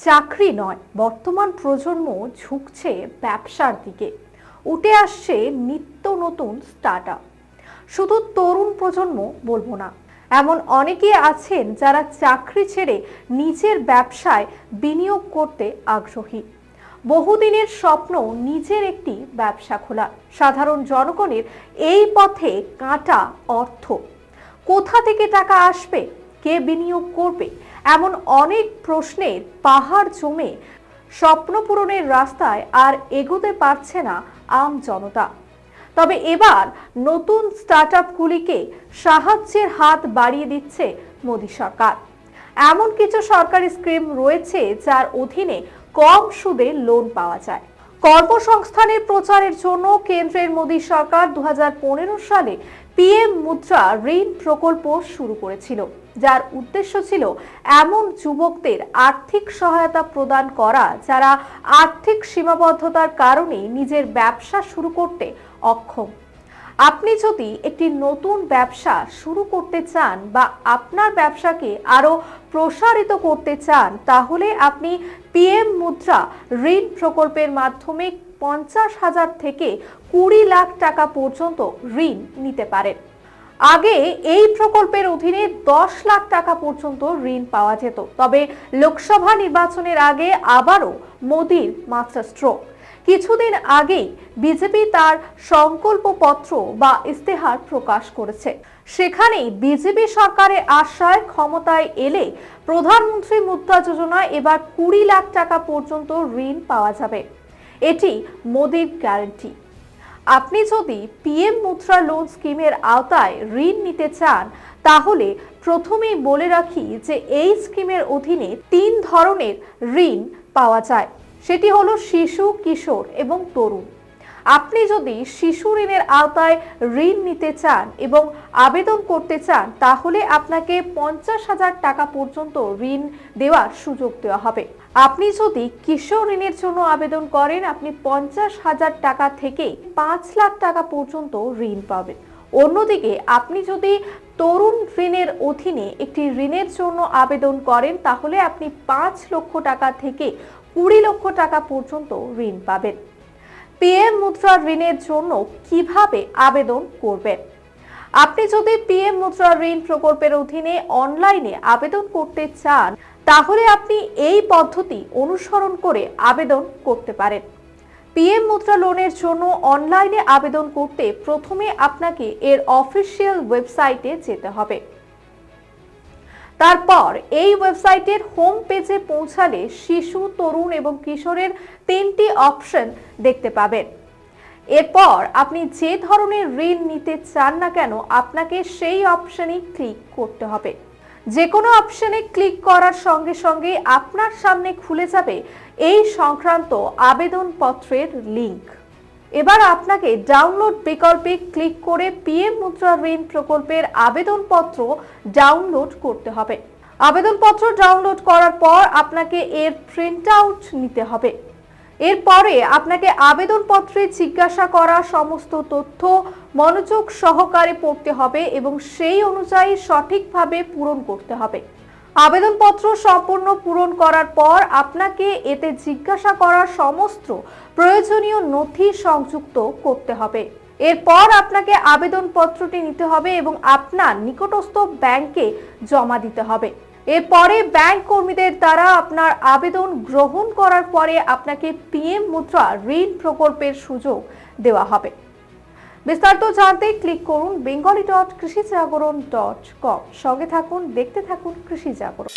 চাকরি নয়, বর্তমান প্রজন্ম ঝুঁকছে ব্যবসার দিকে। উঠে আসছে নিত্য নতুন স্টার্ট শুধু তরুণ প্রজন্ম বলব না, এমন অনেকে আছেন যারা চাকরি ছেড়ে নিজের ব্যবসায় বিনিয়োগ করতে আগ্রহী। বহুদিনের স্বপ্ন নিজের একটি ব্যবসা খোলা। সাধারণ জনগণের এই পথে কাঁটা অর্থ। কোথা থেকে টাকা আসবে, কে বিনিয়োগ করবে এমন অনেক প্রশ্নে পাহাড় জমে স্বপ্ন পূরণের রাস্তায় আর এগোতে পারছে না আম জনতা। তবে এবার নতুন স্টার্ট আপগুলিকে সাহায্যের হাত বাড়িয়ে দিচ্ছে মোদী সরকার। এমন কিছু সরকারি স্কিম রয়েছে যার অধীনে কম সুদে লোন পাওয়া যায়। কর্মসংস্থানের প্রচারের জন্য কেন্দ্রের মোদী সরকার দু হাজার পনেরো সালে পিএম মুদ্রা ঋণ প্রকল্প শুরু করেছিল, যার উদ্দেশ্য ছিল এমন যুবকদের আর্থিক সহায়তা প্রদান করা, যারা আর্থিক সীমাবদ্ধতার কারণে নিজের ব্যবসা শুরু করতে অক্ষম। আপনি যদি একটি নতুন ব্যবসা শুরু করতে চান বা আপনার ব্যবসাকে আরও প্রসারিত করতে চান, তাহলে আপনি পিএম মুদ্রা ঋণ প্রকল্পের মাধ্যমে পঞ্চাশ হাজার থেকে কুড়ি লাখ টাকা পর্যন্ত ঋণ নিতে পারেন। আগে এই প্রকল্পের অধীনে দশ লাখ টাকা পর্যন্ত ঋণ পাওয়া যেত। তবে লোকসভা নির্বাচনের আগে আবারও মোদির মাস্টার স্ট্রোক। কিছুদিন আগেই বিজেপি তার সংকল্পপত্র বা ইস্তেহার প্রকাশ করেছে। সেখানেই বিজেপি সরকারের আশ্বায় ক্ষমতায় এলে প্রধানমন্ত্রী মুদ্রা যোজনায় এবার কুড়ি লাখ টাকা পর্যন্ত ঋণ পাওয়া যাবে। এটি মোদীর গ্যারান্টি। আপনি যদি পিএম মুদ্রা লোন স্কিমের আওতায় ঋণ নিতে চান, তাহলে প্রথমেই বলে রাখি যে এই স্কিমের অধীনে তিন ধরনের ঋণ পাওয়া যায়। সেটি হলো শিশু, কিশোর এবং তরুণ। আপনি যদি শিশু ঋণের আওতায় ঋণ নিতে চান এবং আবেদন করতে চান, তাহলে আপনাকে পঞ্চাশ হাজার টাকা পর্যন্ত ঋণ দেওয়ার সুযোগ দেওয়া হবে। আপনি যদি কিশোর ঋণের জন্য আবেদন করেন, আপনি পঞ্চাশ হাজার টাকা থেকে পাঁচ লাখ টাকা পর্যন্ত ঋণ পাবেন। অন্যদিকে, আপনি যদি তরুণ ঋণের অধীনে একটি ঋণের জন্য আবেদন করেন, তাহলে আপনি পাঁচ লক্ষ টাকা থেকে কুড়ি লক্ষ টাকা পর্যন্ত ঋণ পাবেন। পিএম মুদ্রা ঋণের জন্য কীভাবে আবেদন করবেন? আপনি যদি পিএম মুদ্রা ঋণ প্রকল্পের অধীনে অনলাইনে আবেদন করতে চান, তাহলে আপনি এই পদ্ধতি অনুসরণ করে আবেদন করতে পারেন। পিএম মুদ্রা লোনের জন্য অনলাইনে আবেদন করতে প্রথমে আপনাকে এর অফিসিয়াল ওয়েবসাইটে যেতে হবে। তারপর এই ওয়েবসাইটের হোম পেজে পৌঁছালে শিশু, তরুণ এবং কিশোরের তিনটি অপশন দেখতে পাবেন। এরপর আপনি যে ধরনের ঋণ নিতে চান না কেন, আপনাকে সেই অপশনে ক্লিক করতে হবে। যে কোনো অপশনে ক্লিক করার সঙ্গে সঙ্গে আপনার সামনে খুলে যাবে এই সংক্রান্ত আবেদনপত্রের লিংক এবার আপনাকে ডাউনলোড বিকল্পে ক্লিক করে পিএম মুদ্রা ঋণ প্রকল্পের আবেদনপত্র ডাউনলোড করতে হবে। আবেদনপত্র ডাউনলোড করার পর আপনাকে এর প্রিন্ট আউট নিতে হবে। এরপরে আপনাকে আবেদনপত্রে জিজ্ঞাসা করা, সমস্ত তথ্য মনোযোগ সহকারে পড়তে হবে এবং সেই অনুযায়ী সঠিকভাবে পূরণ করতে হবে। আবেদনপত্র সম্পূর্ণ পূরণ করার পর আপনাকে এতে জিজ্ঞাসা করা সমস্ত প্রয়োজনীয় নথি সংযুক্ত করতে হবে। এরপর আপনাকে আবেদনপত্রটি নিতে হবে এবং আপনার নিকটস্থ ব্যাংকে জমা দিতে হবে। এরপরে ব্যাংক কর্মীদের দ্বারা আপনার আবেদন গ্রহণ করার পরে আপনাকে পিএম মুদ্রা ঋণ প্রকল্পের সুযোগ দেওয়া হবে। বিস্তারিত জানতে ক্লিক করুন বেঙ্গলি ডট কৃষি জাগরণ ডট কম সঙ্গে থাকুন, দেখতে থাকুন কৃষি জাগরণ।